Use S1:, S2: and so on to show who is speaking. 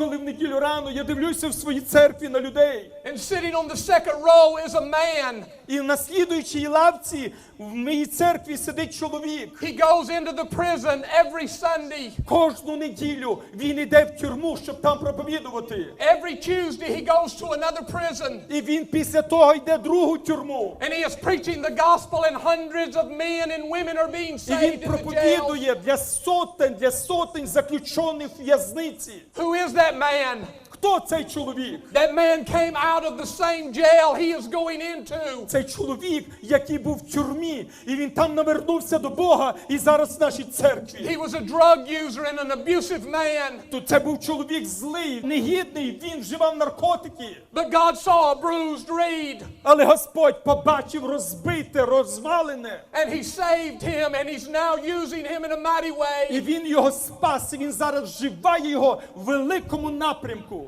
S1: коли в неділю рано я дивлюся в своїй церкві на людей.
S2: And sitting on the second row is a man.
S1: І на слідуючій лавці в моїй церкві сидить чоловік.
S2: He goes into the prison every Sunday.
S1: Кожну неділю він іде в тюрму, щоб там проповідувати.
S2: Every Tuesday, he goes to another prison.
S1: І він після того йде в другу тюрму.
S2: And he is preaching the gospel, and hundreds of men and women are being
S1: І він
S2: saved the jail.
S1: проповідує для сотень, для сотень заключених в в'язниці.
S2: Who is that that man.
S1: Хто цей чоловік?
S2: That man came out of the same jail he is going into.
S1: Цей чоловік, який був в тюрмі, і він там навернувся до Бога, і зараз в нашій церкві.
S2: He was a drug user and an abusive man.
S1: То це був чоловік злий, негідний, він вживав наркотики.
S2: But God saw a bruised reed,
S1: Але Господь побачив розбите, розвалене.
S2: and he saved him, and he's now using him in a mighty
S1: І він його спас, і він зараз вживає його в великому напрямку.